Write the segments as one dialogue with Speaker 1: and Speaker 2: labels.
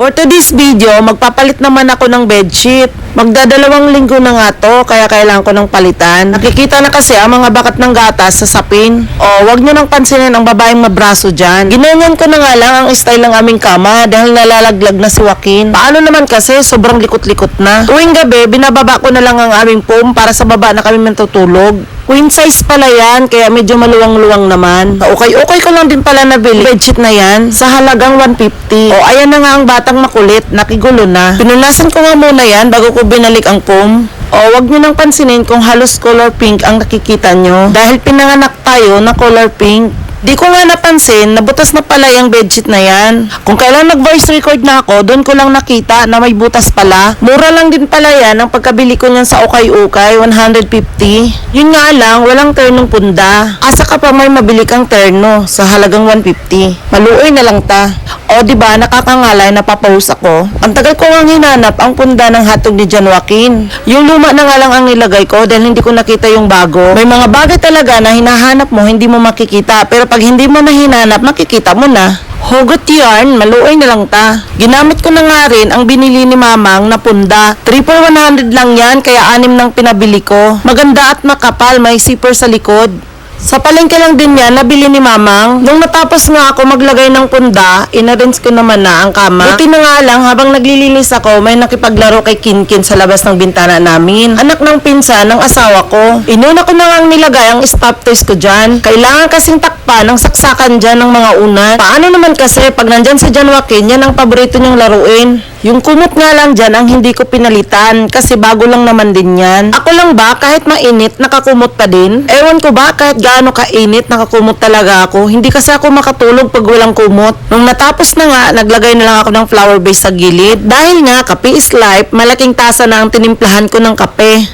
Speaker 1: For today's video, magpapalit naman ako ng bedsheet. Magdadalawang linggo na nga to, kaya kailangan ko ng palitan. Nakikita na kasi ang mga bakat ng gatas sa sapin. O, wag nyo nang pansinin ang babaeng mabraso dyan. Ginanyan ko na nga lang ang style ng aming kama dahil nalalaglag na si Joaquin. Paano naman kasi, sobrang likot-likot na. Tuwing gabi, binababa ko na lang ang aming foam para sa baba na kami matutulog. Queen size pala yan, kaya medyo maluwang-luwang naman. Okay-okay ko lang din pala nabili. Bedsheet na yan, sa halagang 150. O, ayan na nga ang batang makulit, nakigulo na. Pinunasan ko nga muna yan bago ko binalik ang foam. O, wag nyo nang pansinin kung halos color pink ang nakikita nyo. Dahil pinanganak tayo na color pink. Di ko nga napansin, nabutas na pala yung bedsheet na yan. Kung kailan nag-voice record na ako, doon ko lang nakita na may butas pala. Mura lang din pala yan ang pagkabili ko niyan sa Ukay-Ukay, 150. Yun nga lang, walang ternong punda. Asa ka pa may mabili kang terno sa halagang 150. Maluoy na lang ta. O di ba nakakangalay na papaus ako. Ang tagal ko nga hinanap ang punda ng hatog ni John Joaquin. Yung luma na nga lang ang nilagay ko dahil hindi ko nakita yung bago. May mga bagay talaga na hinahanap mo hindi mo makikita pero pag hindi mo na hinanap makikita mo na. Hugot yarn, maluoy na lang ta. Ginamit ko na nga rin ang binili ni Mamang na punda. Triple 100 lang yan, kaya anim nang pinabili ko. Maganda at makapal, may zipper sa likod. Sa palengke lang din yan, nabili ni Mamang. Nung natapos nga ako maglagay ng punda, inarrange ko naman na ang kama. Buti na nga lang, habang naglilinis ako, may nakipaglaro kay Kinkin sa labas ng bintana namin. Anak ng pinsan ng asawa ko. Inuna ko na nga nilagay ang stop toys ko dyan. Kailangan kasing takpan ng saksakan dyan ng mga unan. Paano naman kasi, pag nandyan si John Joaquin, yan ang paborito niyang laruin. Yung kumot nga lang dyan ang hindi ko pinalitan kasi bago lang naman din yan. Ako lang ba kahit mainit nakakumot pa din? Ewan ko ba kahit gaano kainit nakakumot talaga ako. Hindi kasi ako makatulog pag walang kumot. Nung natapos na nga naglagay na lang ako ng flower base sa gilid. Dahil nga kape is life, malaking tasa na ang tinimplahan ko ng kape.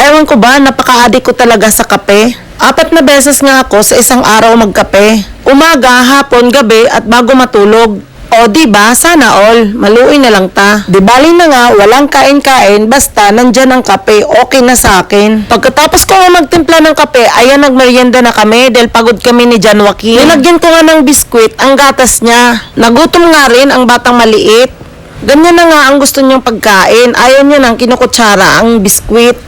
Speaker 1: Ewan ko ba, napaka-addict ko talaga sa kape. Apat na beses nga ako sa isang araw magkape. Umaga, hapon, gabi at bago matulog. O di ba sana all, maluoy na lang ta. Di bali na nga, walang kain-kain, basta nandyan ang kape, okay na sa akin. Pagkatapos ko nga magtimpla ng kape, ayan nagmerienda na kami dahil pagod kami ni John Joaquin. Nilagyan ko nga ng biskwit, ang gatas niya. Nagutom nga rin ang batang maliit. Ganyan na nga ang gusto niyang pagkain. Ayaw niya nang kinukutsara ang biskwit.